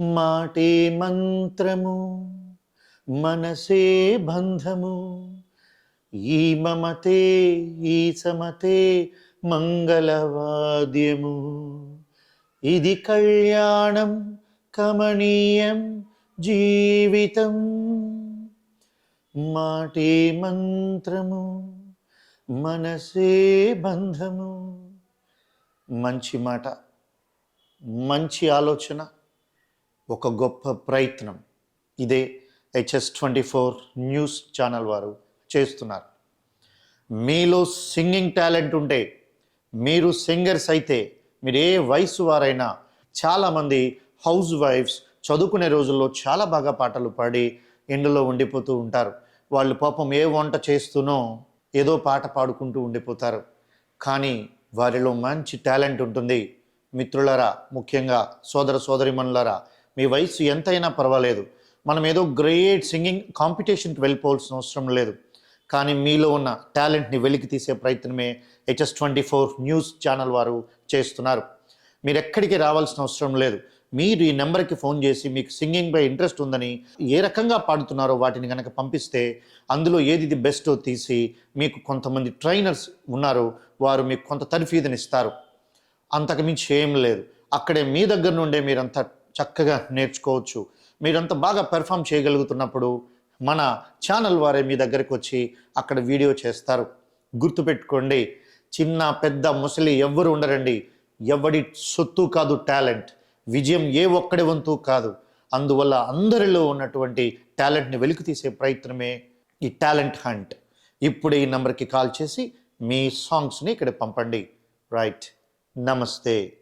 మాటే మంత్రము మనసే బంధము. ఈ మమతే ఈ సమతే మంగళవాద్యము. ఇది కళ్యాణం కమనీయం జీవితం. మాటే మంత్రము మనసే బంధము. మంచి మాట మంచి ఆలోచన. ఒక గొప్ప ప్రయత్నం. ఇదే HS twenty four news channel వారు చేస్తున్నారు. మీలో సింగింగ్ టాలెంట్ ఉంటే మీరు సింగర్స్ అయితే మీరు ఏ వయసు వారైనా చాలామంది హౌస్ వైఫ్స్ చదువుకునే రోజుల్లో చాలా బాగా పాటలు పాడి ఎండలో ఉండిపోతూ ఉంటారు. వాళ్ళు పాపం ఏ వంట చేస్తూనో ఏదో పాట పాడుకుంటూ ఉండిపోతారు. కానీ వారిలో మంచి టాలెంట్ ఉంటుంది. మిత్రులరా ముఖ్యంగా సోదర సోదరిమణులరా మీ వయసు ఎంతైనా పర్వాలేదు. మనం ఏదో గ్రేట్ సింగింగ్ కాంపిటీషన్కి వెళ్ళిపోవాల్సిన అవసరం లేదు. కానీ మీలో ఉన్న టాలెంట్ని వెలికి తీసే ప్రయత్నమే HS twenty four news channel వారు చేస్తున్నారు. మీరు ఎక్కడికి రావాల్సిన అవసరం లేదు. మీరు ఈ నెంబర్కి ఫోన్ చేసి మీకు సింగింగ్పై ఇంట్రెస్ట్ ఉందని ఏ రకంగా పాడుతున్నారో వాటిని కనుక పంపిస్తే అందులో ఏది బెస్టో తీసి మీకు కొంతమంది ట్రైనర్స్ ఉన్నారు వారు మీకు కొంత తరఫీదుని ఇస్తారు అంతకుమించి ఏం లేదు. అక్కడే మీ దగ్గర నుండే మీరంతా చక్కగా నేర్చుకోవచ్చు. మీరంతా బాగా పెర్ఫామ్ చేయగలుగుతున్నప్పుడు మన ఛానల్ వారే మీ దగ్గరికి వచ్చి అక్కడ వీడియో చేస్తారు. గుర్తుపెట్టుకోండి చిన్న పెద్ద ముసలి ఎవ్వరు ఉండరండి. ఎవడి సొత్తు కాదు టాలెంట్. విజయం ఏ ఒక్కడి వంతు కాదు. అందువల్ల అందరిలో ఉన్నటువంటి టాలెంట్ని వెలికి తీసే ప్రయత్నమే ఈ టాలెంట్ హంట్. ఇప్పుడు ఈ నెంబర్కి కాల్ చేసి మీ సాంగ్స్ని ఇక్కడ పంపండి. రైట్. నమస్తే.